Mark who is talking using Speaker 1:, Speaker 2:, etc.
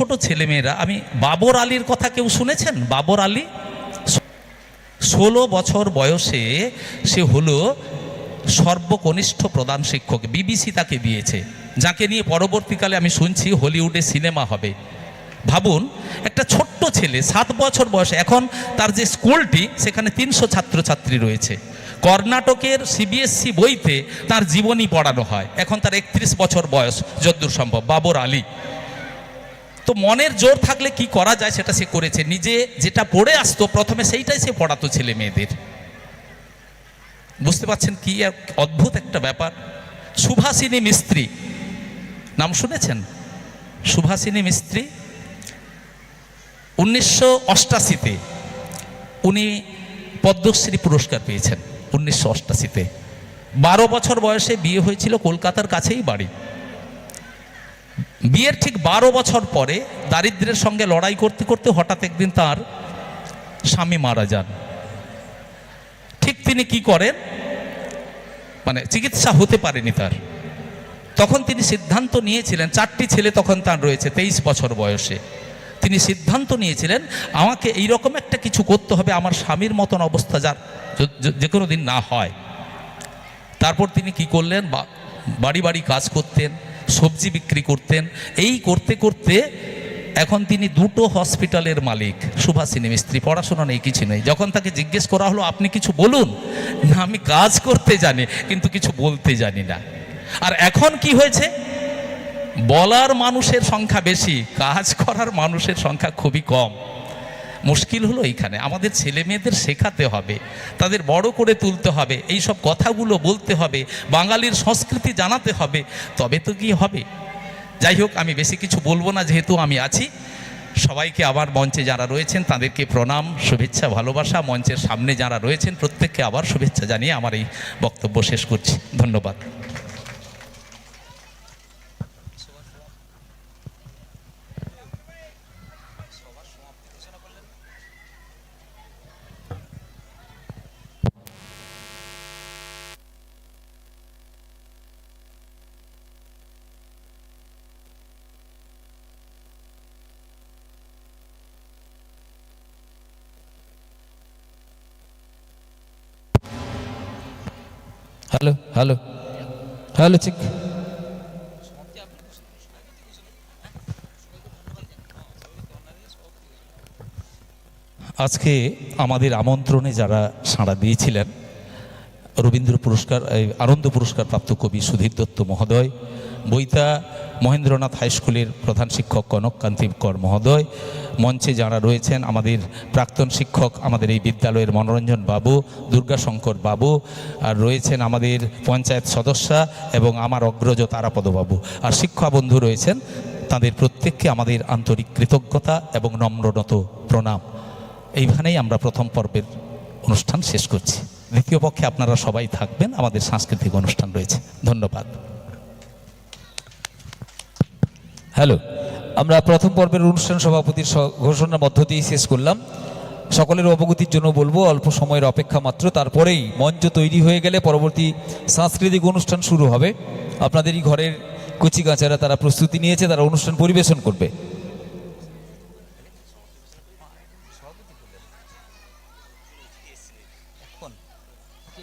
Speaker 1: ছোট ছেলেমেয়েরা, আমি বাবর আলীর কথা কেউ শুনেছেন? বাবর আলী? ষোলো বছর বয়সে সে হলো সর্বকনিষ্ঠ প্রধান শিক্ষক, বিবিসি তাকে দিয়েছে। যাকে নিয়ে পরবর্তীকালে আমি শুনছি হলিউডে সিনেমা হবে। ভাবুন, একটা ছোট্ট ছেলে, সাত বছর বয়সে, এখন তার যে স্কুলটি, সেখানে তিনশো ছাত্রছাত্রী রয়েছে। কর্ণাটকের সিবিএসসি বইতে তার জীবনী পড়ানো হয়। এখন তার একত্রিশ বছর বয়স, যদ্দূর সম্ভব, বাবর আলী। তো মনের জোর থাকলে কি করা যায় সেটা সে করেছে। নিজে যেটা পড়ে আসতো, প্রথমে সেইটাই সে পড়াতো ছেলে মেয়েদের। বুঝতে পারছেন কি এক অদ্ভুত একটা ব্যাপার? সুভাষিনী মিস্ত্রি। নাম শুনেছেন? সুভাষিনী মিস্ত্রি। উনিশশো অষ্টাশিতে উনি পদ্মশ্রী পুরস্কার পেয়েছেন, উনিশশো অষ্টাশিতে। বারো বছর বয়সে বিয়ে হয়েছিল কলকাতার কাছেই বাড়ি। বিয়ের ঠিক বারো বছর পরে দারিদ্র্যের সঙ্গে লড়াই করতে করতে হঠাৎ একদিন তার স্বামী মারা যান। ঠিক তিনি কি করেন? মানে চিকিৎসা হতে পারেনি তার। তখন তিনি সিদ্ধান্ত নিয়েছিলেন, চারটি ছেলে তখন তার রয়েছে, তেইশ বছর বয়সে। তিনি সিদ্ধান্ত নিয়েছিলেন, আমাকে এই রকম একটা কিছু করতে হবে, আমার স্বামীর মতন অবস্থা যার য- কোনো দিন না হয়। তারপর তিনি কি করলেন? বাড়ি বাড়ি কাজ করতেন। সবজি বিক্রি করতেন। এই করতে করতে এখন তিনি দুটো হসপিটালের মালিক সুভাষিনী মিস্ত্রি পড়াশোনা নেই, কিছু নেই। যখন তাকে জিজ্ঞেস করা হলো, আপনি কিছু বলুন? না, আমি কাজ করতে জানি, কিন্তু কিছু বলতে জানি না। আর এখন কি হয়েছে? বলার মানুষের সংখ্যা বেশি, কাজ করার মানুষের সংখ্যা খুবই কম। মুশকিল হলো এইখানে। আমাদের ছেলে মেয়েদের শেখাতে হবে, তাদের বড় করে তুলতে হবে এই সব কথাগুলো বলতে হবে, বাঙালির সংস্কৃতি জানাতে হবে, তবে তো কি হবে। যাই হোক, আমি বেশি কিছু বলব না, যেহেতু আমি আছি। সবাইকে আবার মঞ্চে যারা রয়েছেন, তাদেরকে প্রণাম, শুভেচ্ছা, ভালোবাসা, মঞ্চের সামনে যারা রয়েছেন, প্রত্যেককে আবার শুভেচ্ছা জানিয়ে আমার এই বক্তব্য শেষ করছি। ধন্যবাদ।
Speaker 2: হ্যালো হ্যালো হ্যালো চিক
Speaker 1: আজকে আমাদের আমন্ত্রণে যারা সাড়া দিয়েছিলেন রবীন্দ্র পুরস্কার আনন্দ পুরস্কার প্রাপ্ত কবি সুধীর দত্ত মহোদয় বইতা মহেন্দ্রনাথ হাই স্কুলের প্রধান শিক্ষক কনক কান্তি কর মহোদয়, মঞ্চে যারা রয়েছেন আমাদের প্রাক্তন শিক্ষক, আমাদের এই বিদ্যালয়ের মনোরঞ্জন বাবু, দুর্গাশঙ্কর বাবু, আর রয়েছেন আমাদের পঞ্চায়েত সদস্যা এবং আমার অগ্রজ তারাপদ বাবু। আর শিক্ষা বন্ধু রয়েছেন তাদের প্রত্যেককে আমাদের আন্তরিক কৃতজ্ঞতা এবং নম্রনত প্রণাম। এইখানেই আমরা প্রথম পর্বের অনুষ্ঠান শেষ করছি। দ্বিতীয় পক্ষে আপনারা সবাই থাকবেন। আমাদের সাংস্কৃতিক অনুষ্ঠান রয়েছে। ধন্যবাদ।
Speaker 2: হ্যালো, আমরা প্রথম পর্বের অনুষ্ঠান সভাপতির ঘোষণার মধ্য দিয়ে শেষ করলাম। সকলের অবগতির জন্য বলব, অল্প সময়ের অপেক্ষা মাত্র। তারপরেই মঞ্চ তৈরি হয়ে গেলে পরবর্তী সাংস্কৃতিক অনুষ্ঠান শুরু হবে। আপনাদেরই ঘরের কচিকাচারা তারা প্রস্তুতি নিয়েছে, তারা অনুষ্ঠান পরিবেশন করবে।